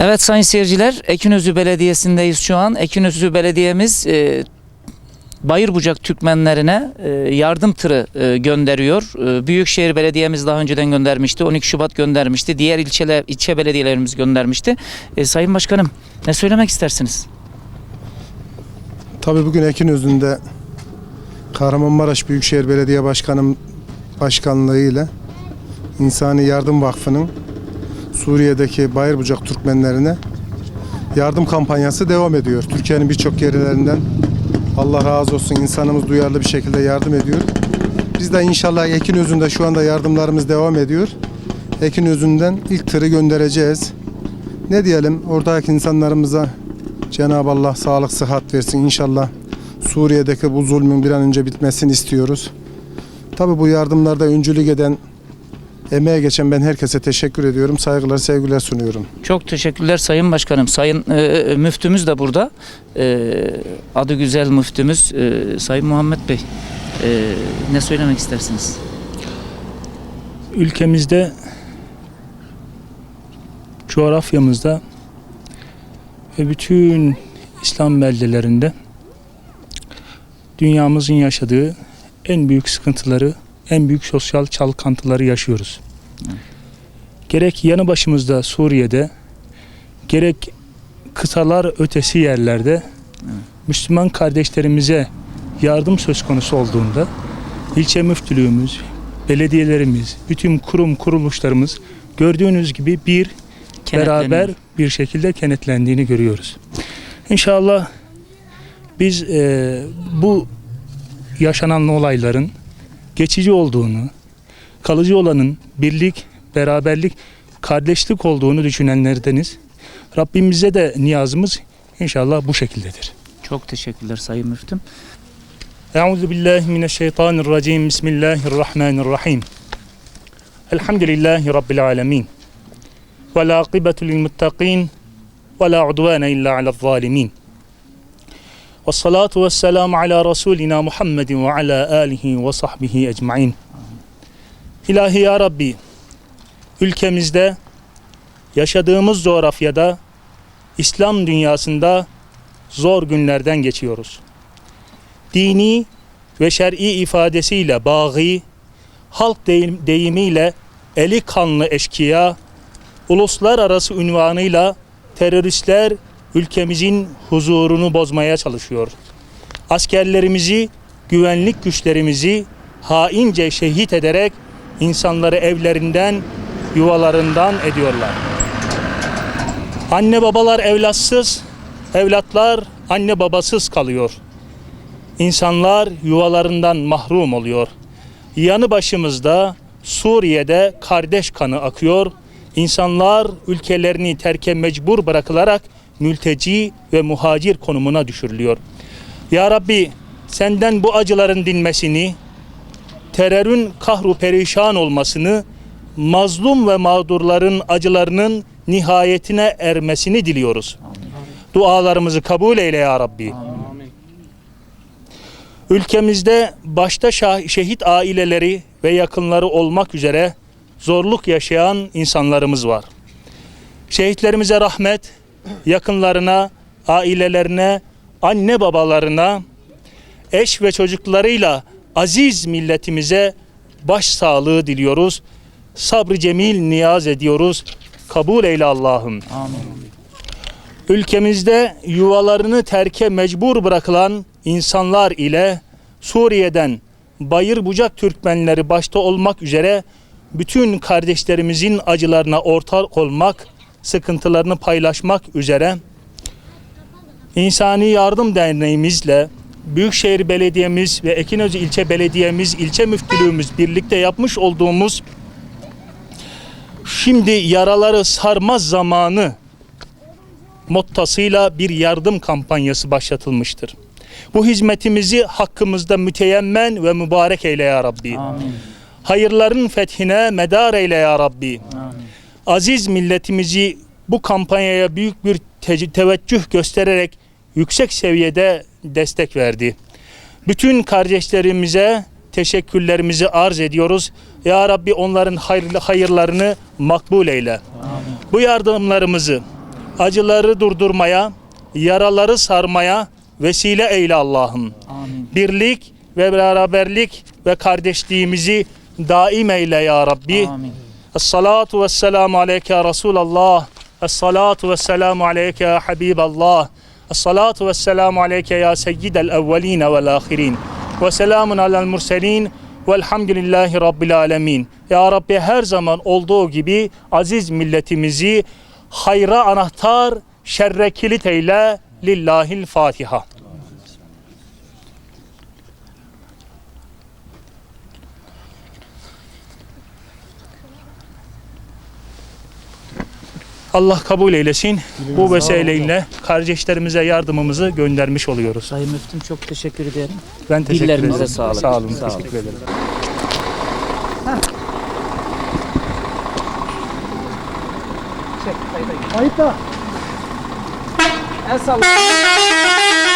Evet sayın seyirciler Ekinözü Belediyesi'ndeyiz şu an. Ekinözü Belediye'miz e, Bayırbucak Türkmenlerine e, yardım tırı e, gönderiyor. E, Büyükşehir Belediye'miz daha önceden göndermişti. 12 Şubat göndermişti. Diğer ilçeler, ilçe belediyelerimiz göndermişti. E, sayın Başkanım ne söylemek istersiniz? Tabii bugün Ekinözü'nde Kahramanmaraş Büyükşehir Belediye Başkanım başkanlığı ile İnsani Yardım Vakfı'nın Suriye'deki Bayırbucak Türkmenlerine yardım kampanyası devam ediyor. Türkiye'nin birçok yerlerinden Allah razı olsun insanımız duyarlı bir şekilde yardım ediyor. Biz de inşallah Ekinözü'nde şu anda yardımlarımız devam ediyor. Ekinözü'nden ilk tırı göndereceğiz. Ne diyelim oradaki insanlarımıza Cenab-ı Allah sağlık sıhhat versin inşallah. Suriye'deki bu zulmün bir an önce bitmesini istiyoruz. Tabi bu yardımlarda öncülük eden, emeğe geçen ben herkese teşekkür ediyorum. Saygılar, sevgiler sunuyorum. Çok teşekkürler Sayın Başkanım. Sayın e, müftümüz de burada. E, adı güzel müftümüz e, Sayın Muhammed Bey. E, ne söylemek istersiniz? ülkemizde coğrafyamızda ve bütün İslam beldelerinde dünyamızın yaşadığı en büyük sıkıntıları, en büyük sosyal çalkantıları yaşıyoruz. Gerek yanı başımızda Suriye'de, gerek kıtalar ötesi yerlerde Müslüman kardeşlerimize yardım söz konusu olduğunda ilçe müftülüğümüz, belediyelerimiz, bütün kurum kuruluşlarımız gördüğünüz gibi bir beraber bir şekilde kenetlendiğini görüyoruz. İnşallah biz e, bu yaşanan olayların geçici olduğunu, kalıcı olanın birlik, beraberlik, kardeşlik olduğunu düşünenlerdeniz. Rabbimize de niyazımız inşallah bu şekildedir. Çok teşekkürler Sayın Müftüm. Euzu billahi mineşşeytanirracim. Bismillahirrahmanirrahim. Elhamdülillahi rabbil alamin. Ve la akibetu lil muttaqin ve la udvane illa alel zalimin. Ve salatu ve selamu ala Resulina Muhammedin ve ala alihi ve sahbihi ecmain. İlahi ya Rabbi, ülkemizde, yaşadığımız coğrafyada, İslam dünyasında zor günlerden geçiyoruz dini ve şer'i ifadesiyle bağı, halk deyim, deyimiyle eli kanlı eşkıya, uluslararası ünvanıyla teröristler ülkemizin huzurunu bozmaya çalışıyor. Askerlerimizi, güvenlik güçlerimizi haince şehit ederek insanları evlerinden, yuvalarından ediyorlar. Anne babalar evlatsız, evlatlar anne babasız kalıyor. İnsanlar yuvalarından mahrum oluyor. Yanı başımızda Suriye'de kardeş kanı akıyor. İnsanlar ülkelerini terke mecbur bırakılarak mülteci ve muhacir konumuna düşürülüyor. Ya Rabbi senden bu acıların dinmesini, terörün kahru perişan olmasını, mazlum ve mağdurların acılarının nihayetine ermesini diliyoruz. Dualarımızı kabul eyle ya Rabbi. Ülkemizde başta şehit aileleri ve yakınları olmak üzere zorluk yaşayan insanlarımız var. Şehitlerimize rahmet, yakınlarına, ailelerine, anne babalarına, eş ve çocuklarıyla aziz milletimize başsağlığı diliyoruz. Sabrı cemil niyaz ediyoruz. Kabul eyle Allah'ım. Amin. Ülkemizde yuvalarını terke mecbur bırakılan insanlar ile Suriye'den bayır bucak Türkmenleri başta olmak üzere bütün kardeşlerimizin acılarına ortak olmak, sıkıntılarını paylaşmak üzere İnsani Yardım Derneğimizle Büyükşehir Belediyemiz ve Ekinözü İlçe Belediyemiz, ilçe müftülüğümüz birlikte yapmış olduğumuz şimdi yaraları sarmaz zamanı mottasıyla bir yardım kampanyası başlatılmıştır. Bu hizmetimizi hakkımızda müteyemmen ve mübarek eyle ya Rabbi. Amin. Hayırların fethine medar eyle ya Rabbi. Amin. Aziz milletimizi bu kampanyaya büyük bir te- teveccüh göstererek yüksek seviyede destek verdi. Bütün kardeşlerimize teşekkürlerimizi arz ediyoruz. Ya Rabbi onların hayırlı hayırlarını makbul eyle. Bu yardımlarımızı acıları durdurmaya, yaraları sarmaya vesile eyle Allah'ım. Amin. Birlik ve beraberlik ve kardeşliğimizi daim eyle ya Rabbi. Amin. Esselatu vesselamu aleyke ya Resulallah. Esselatu vesselamu aleyke ya Habiballah. Esselatu vesselamu aleyke ya seyyidel evveline vel ahirin. Ve selamun alel murselin. Velhamdülillahi Rabbil alemin. Ya Rabbi her zaman olduğu gibi aziz milletimizi hayra anahtar, şerre kilit eyle. Lillahil Fatiha. Allah kabul eylesin. Bu vesileyle kardeşlerimize yardımımızı göndermiş oluyoruz. Sayın Müftüm çok teşekkür ederim. Ben teşekkür Dillerinize ederim. sağlık. Sağ olun. Sağ olun. teşekkür ederim. El salla.